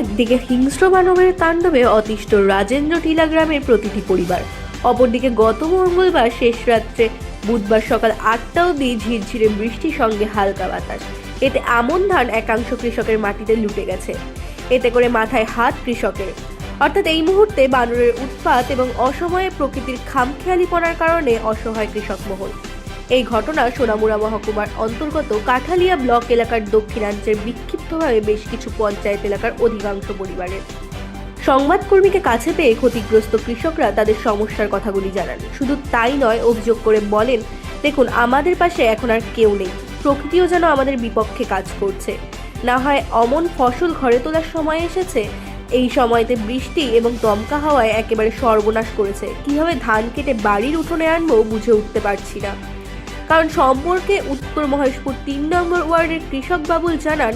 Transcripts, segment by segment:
একদিকে হিংস্র মানবের তাণ্ডবে অতিষ্ঠ রাজেন্দ্র টিলা গ্রামের প্রতিটি পরিবার। অপরদিকে গত মঙ্গলবার শেষ রাত্রে বুধবার সকাল আটটা অবধি ঝিরঝিরে বৃষ্টির সঙ্গে হালকা বাতাস। এতে আমন ধান একাংশ কৃষকের মাটিতে লুটে গেছে। এতে করে মাথায় হাত কৃষকের। অর্থাৎ এই মুহূর্তে বানরের উৎপাত এবং অসময়ে প্রকৃতির খামখেয়ালি খামখেয়ালিপনার কারণে অসহায় কৃষক মহল। এই ঘটনা সোনামুড়া মহকুমার অন্তর্গত কাঠালিয়া ব্লক এলাকার দক্ষিণাঞ্চের বিক্ষিপ্তভাবে বেশ কিছু পঞ্চায়েত এলাকার অধিকাংশ পরিবারের। সংবাদকর্মীকে কাছে পেয়ে ক্ষতিগ্রস্ত কৃষকরা তাদের সমস্যার কথাগুলি জানান। শুধু তাই নয়, অভিযোগ করে বলেন, দেখুন, আমাদের পাশে এখন আর কেউ নেই। প্রকৃতিও যেন আমাদের বিপক্ষে কাজ করছে। না হয় অমন ফসল ঘরে তোলার সময় এসেছে? এই সময়তে বৃষ্টি এবং দমকা হাওয়ায় একেবারে সর্বনাশ করেছে। কীভাবে ধান কেটে বাড়ির উঠোনে আনব বুঝে উঠতে পারছি না। কারণ সম্পর্কে উত্তর মহেশপুর তিন নম্বর ওয়ার্ডের কৃষক বাবুল জানান,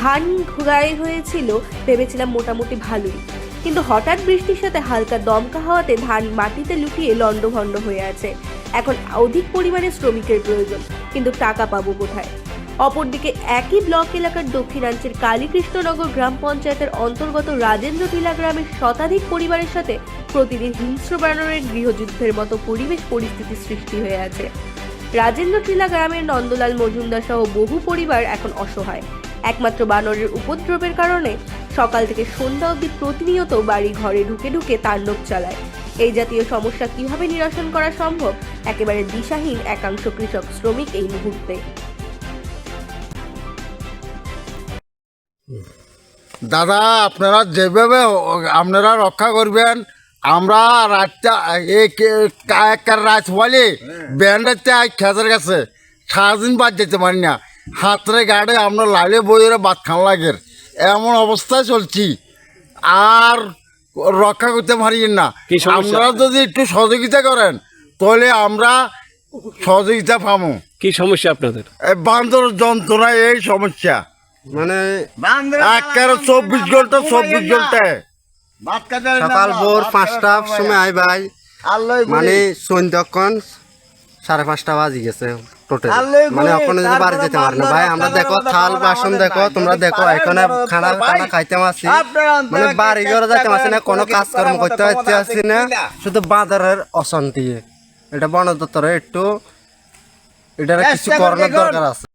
ধান গায়ে হয়েছিল, ভেবেছিলাম মোটামুটি ভালোই। কিন্তু হঠাৎ বৃষ্টির সাথে হালকা দমকা হওয়াতে ধান মাটিতে লুটিয়ে লণ্ডভণ্ড হয়ে আছে। এখন অধিক পরিমাণে শ্রমিকের প্রয়োজন, কিন্তু টাকা পাবো কোথায়? অপরদিকে একই ব্লক এলাকার দক্ষিণাঞ্চের কালীকৃষ্ণনগর গ্রাম পঞ্চায়েতের অন্তর্গত রাজেন্দ্র টিলা গ্রামের শতাধিক পরিবারের সাথে প্রতিদিন হিংস্র বানরের গৃহযুদ্ধের মতো পরিবেশ পরিস্থিতি সৃষ্টি হয়ে আছে। রাজেন্দ্র টিলা গ্রামের নন্দলাল মজুমদার সহ বহু পরিবার এখন অসহায়। একমাত্র বানরের উপদ্রবের কারণে সকাল থেকে সন্ধ্যা অবধি প্রতিনিয়ত বাড়ি ঘরে ঢুকে ঢুকে তাণ্ডব চালায়। এই জাতীয় সমস্যা কীভাবে নিরসন করা সম্ভব? একেবারে দিশাহীন একাংশ কৃষক শ্রমিক এই মুহূর্তে। দাদা, আপনারা যেভাবে আপনারা রক্ষা করবেন আমরা রাতটা এই কায়াকার রাত বলে ব্যান্ডের আজ খেতের গেছে। সারাদিন বাদ যেতে পারি না। হাতরে গাড়ে আমরা লালে বইয়ের বাদ খান লাগের এমন অবস্থায় চলছি। আর রক্ষা করতে পারি না? আপনারা যদি একটু সহযোগিতা করেন তাহলে আমরা সহযোগিতা পাবো। কি সমস্যা আপনাদের? এই বান্দর যন্ত্রণা এই সমস্যা। মানে চব্বিশ ঘণ্টা চব্বিশ ঘন্টায়। সকাল ভোর পাঁচটার সময় আই ভাই। মানে সন্ধ্যক্ষণ সাড়ে পাঁচটা বাজি গেছে টোটাল মানে এখন যদি বাড়ি যেতে পারে না ভাই আমরা দেখো থাল বাসন দেখো তোমরা দেখো এখানে খানা খানা খাইতে আসি মানে বাড়ি ঘরে যাইতে আসি না কোনো কাজকর্ম করতে পারতে আসি না। শুধু বাজারের অশান্তি। এটা বন দপ্তরে একটু এটার কিছু করানোর দরকার আছে।